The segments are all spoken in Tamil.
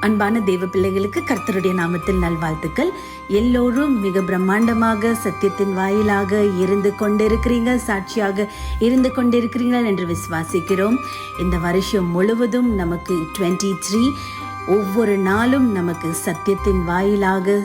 அன்பான தேவ பிள்ளைகளுக்கு கர்த்தருடைய நாமத்தில் நல்வாழ்த்துக்கள். எல்லோரும் மிக பிரம்மாண்டமாக சத்தியத்தின் வாயிலாக இருந்து கொண்டிருக்கிறீங்க சாட்சியாக இருந்து கொண்டிருக்கிறீர்கள் என்று விசுவாசிக்கிறோம். இந்த வருஷம் முழுவதும் நமக்கு டுவெண்ட்டி த்ரீ ஒவ்வொரு நாளும் நமக்கு சத்தியத்தின் வாயிலாக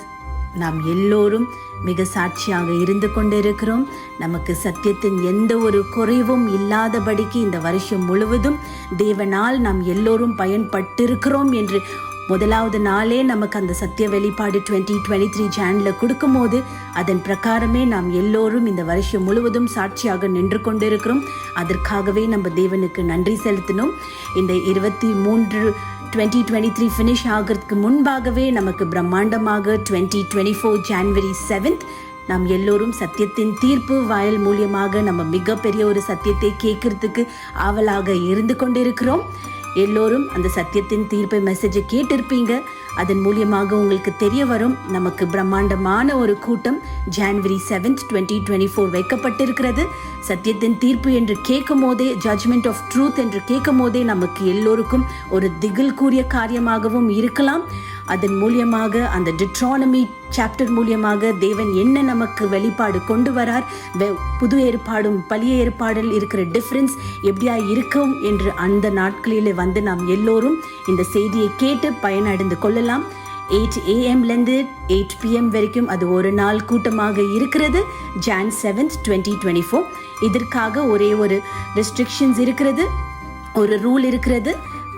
நாம் எல்லோரும் மிக சாட்சியாக இருந்து கொண்டிருக்கிறோம். நமக்கு சத்தியத்தின் எந்த ஒரு குறைவும் இல்லாதபடிக்கு இந்த வருஷம் முழுவதும் தேவனால் நாம் எல்லோரும் பயன்பட்டிருக்கிறோம் என்று முதலாவது நாளே நமக்கு அந்த சத்திய வெளிப்பாடு டுவெண்ட்டி டுவெண்ட்டி த்ரீ சேனலில் கொடுக்கும்போது அதன் பிரகாரமே நாம் எல்லோரும் இந்த வருஷம் முழுவதும் சாட்சியாக நின்று கொண்டிருக்கிறோம். அதற்காகவே நம்ம தேவனுக்கு நன்றி செலுத்தணும் இந்த இருபத்தி மூன்று டுவெண்ட்டி டுவெண்ட்டி த்ரீ ஃபினிஷ் ஆகிறதுக்கு முன்பாகவே நமக்கு பிரம்மாண்டமாக twenty twenty four January seventh நாம் எல்லோரும் சத்தியத்தின் தீர்ப்பு வாயல் மூலியமாக நம்ம மிகப்பெரிய ஒரு சத்தியத்தை கேட்கறதுக்கு ஆவலாக இருந்து கொண்டிருக்கிறோம். எல்லோரும் அந்த சத்தியத்தின் தீர்ப்பை மெசேஜை கேட்டிருப்பீங்க. அதன் மூலியமாக உங்களுக்கு தெரிய வரும். நமக்கு பிரம்மாண்டமான ஒரு கூட்டம் January seventh twenty twenty four வைக்கப்பட்டிருக்கிறது. சத்தியத்தின் தீர்ப்பு என்று கேட்கும் போதே ஜட்ஜ்மெண்ட் ஆஃப் ட்ரூத் என்று கேட்கும் போதே நமக்கு எல்லோருக்கும் ஒரு திகில் கூறிய காரியமாகவும் இருக்கலாம். அதன் மூலியமாக அந்த டிட்ரானமி சாப்டர் மூலியமாக தேவன் என்ன நமக்கு வெளிப்பாடு கொண்டு வரார் வெ- புது ஏற்பாடும் பழைய ஏற்பாடில் இருக்கிற டிஃப்ரென்ஸ் எப்படியா இருக்கும் என்று அந்த நாட்களில் வந்து நாம் எல்லோரும் இந்த செய்தியை கேட்டு பயனடைந்து கொள்ளலாம். எயிட் ஏஎம்லேருந்து எயிட் பிஎம் வரைக்கும் அது ஒரு நாள் கூட்டமாக இருக்கிறது. Jan seventh twenty twenty four இதற்காக ஒரே ஒரு ரெஸ்ட்ரிக்ஷன்ஸ் இருக்கிறது. ஒரு ரூல் இருக்கிறது.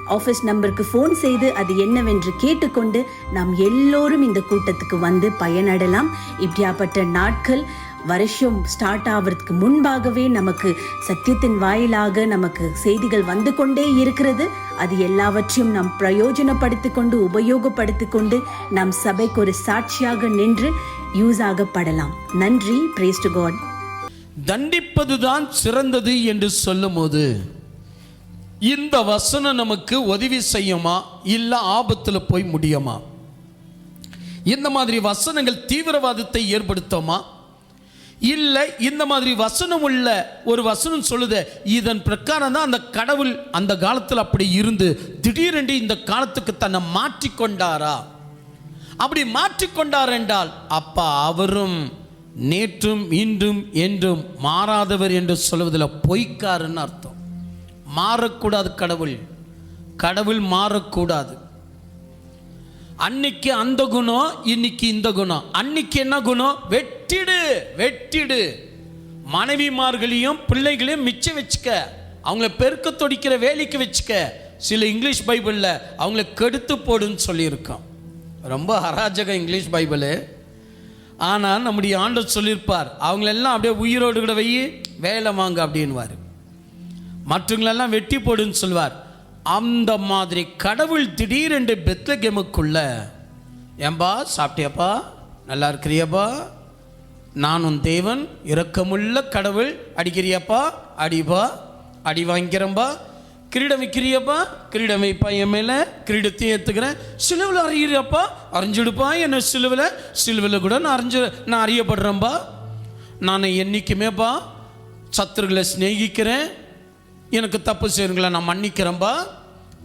ஆஃபீஸ் நம்பருக்கு ஃபோன் செய்து அது என்னவென்று கேட்டுக்கொண்டு நாம் எல்லோரும் இந்த கூட்டத்துக்கு வந்து பயனடலாம். இப்படியாப்பட்ட நாட்கள் வருஷம் ஸ்டார்ட் ஆகிறதுக்கு முன்பாகவே நமக்கு சத்தியத்தின் வாயிலாக நமக்கு செய்திகள் வந்து கொண்டே இருக்கிறது. அது எல்லாவற்றையும் நாம் பிரயோஜனப்படுத்தி கொண்டு உபயோகப்படுத்திக் கொண்டு நம் சபைக்கு ஒரு சாட்சியாக நின்று யூஸ் ஆகப்படலாம். நன்றி. பிரேஸ்டு காட் தண்டிப்பதுதான் சிறந்தது என்று சொல்லும்போது இந்த வசனம் நமக்கு உதவி செய்யுமா? இல்லை ஆபத்தில் போய் முடியுமா? இந்த மாதிரி வசனங்கள் தீவிரவாதத்தை ஏற்படுத்துமா? இல்லை இந்த மாதிரி வசனம் உள்ள ஒரு வசனம் சொல்லுது இதன் பிரகாரம் தான் அந்த கடவுள் அந்த காலத்தில் அப்படி இருந்து திடீரென்று இந்த காலத்துக்கு தன்னை மாற்றிக்கொண்டாரா அப்படி மாற்றிக்கொண்டார் என்றால் அப்பா அவரும் நேற்றும் இன்றும் என்றும் மாறாதவர் என்று சொல்வதில் பொய்க்காருன்னு அர்த்தம். மாறக்கூடாது கடவுள். கடவுள் மாறக்கூடாது. அன்னைக்கு அந்த குணம் இன்னைக்கு இந்த குணம். அன்னைக்கு என்ன குணம்? வெட்டிடு வெட்டிடு. மனைவிமார்களையும் பிள்ளைகளையும் மிச்சம் வச்சுக்க. அவங்கள பெருக்க தொடிக்கிற வேலைக்கு வச்சுக்க. சில இங்கிலீஷ் பைபிளில் அவங்கள கெடுத்து போடுன்னு சொல்லியிருக்கோம் ரொம்ப அராஜக இங்கிலீஷ் பைபிளு. ஆனால் நம்முடைய ஆண்டர் சொல்லியிருப்பார். அவங்களெல்லாம் அப்படியே உயிரோடு கூட வை வேலை வாங்க அப்படின்வார் மற்றவங்களெல்லாம் வெட்டி போடுன்னு சொல்வார். அந்த மாதிரி கடவுள் திடீரென்று பெத்லகேமுக்குள்ள ஏம்பா சாப்பிட்டியாப்பா? நல்லா இருக்கிறியப்பா? நான் உன் தேவன் இரக்கமுள்ள கடவுள் அடிக்கிறியாப்பா? அடிப்பா? அடி வாங்கிக்கிறேன்பா? கிரீடம் வைக்கிறியப்பா கிரீடம் வைப்பா என் மேலே? கிரீடத்தையும் ஏற்றுக்கிறேன் சிலுவில் அறியிறியப்பா அறிஞ்சிடுப்பா என்ன சிலுவில் சிலுவில் கூட நான் அறிஞ்சு நான் அறியப்படுறேன்பா. நான் என்றைக்குமேப்பா சத்துருகளை சிநேகிக்கிறேன். எனக்கு தப்பு செய்யுங்களா நான் மன்னிக்கிறேன்பா.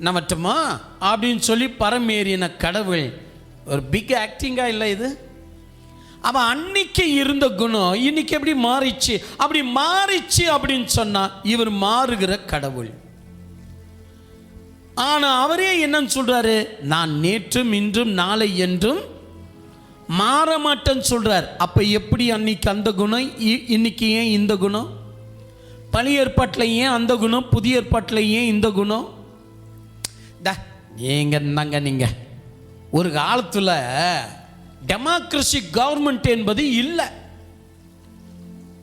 நம்மட்டுமா அப்படின்னு சொல்லி பரமேறின கடவுள் ஒரு பிக் ஆக்டிங்காக இல்லை இது? அவன் அன்னைக்கு இருந்த குணம் இன்னைக்கு எப்படி மாறிச்சு? அப்படி மாறிச்சு அப்படின்னு சொன்னா இவர் மாறுகிற கடவுள். ஆனா அவரே என்னன்னு சொல்றாரு? நான் நேற்றும் இன்றும் நாளை என்றும் மாற மாட்டேன்னு சொல்றார். அப்ப எப்படி அன்னைக்கு அந்த குணம்? இ- இன்னைக்கு ஏன் இந்த குணம்? பழைய ஏற்பாட்டில் ஏன் அந்த குணம் புதிய ஏற்பாட்டில் ஏன் இந்த குணம். ட நீங்க இருந்தாங்க நீங்க. ஒரு காலத்தில் டெமோக்ரஸி கவர்மெண்ட் என்பது இல்லை.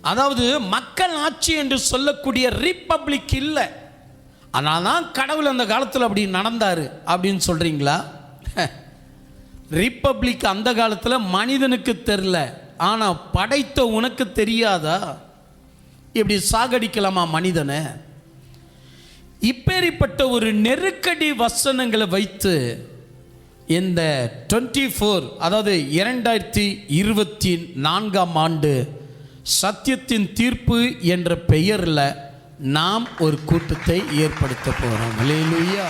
அதாவது மக்கள் ஆட்சி என்று சொல்லக்கூடிய ரிப்பப்ளிக் இல்லை. ஆனால் தான் கடவுள் அந்த காலத்தில் அப்படி நடந்தார் அப்படின்னு சொல்கிறீங்களா ரிப்பப்ளிக் அந்த காலத்தில் மனிதனுக்கு தெரில ஆனால் படைத்த உனக்கு தெரியாதா? இப்படி சாகடிக்கலாமா மனிதனை? இப்பேறிப்பட்ட ஒரு நெருக்கடி வசனங்களை வைத்து இந்த டுவெண்ட்டி ஃபோர் அதாவது இரண்டாயிரத்தி இருபத்தி நான்காம் ஆண்டு சத்தியத்தின் தீர்ப்பு என்ற பெயரில் நாம் ஒரு கூட்டத்தை ஏற்படுத்த போகிறோம் இல்லையா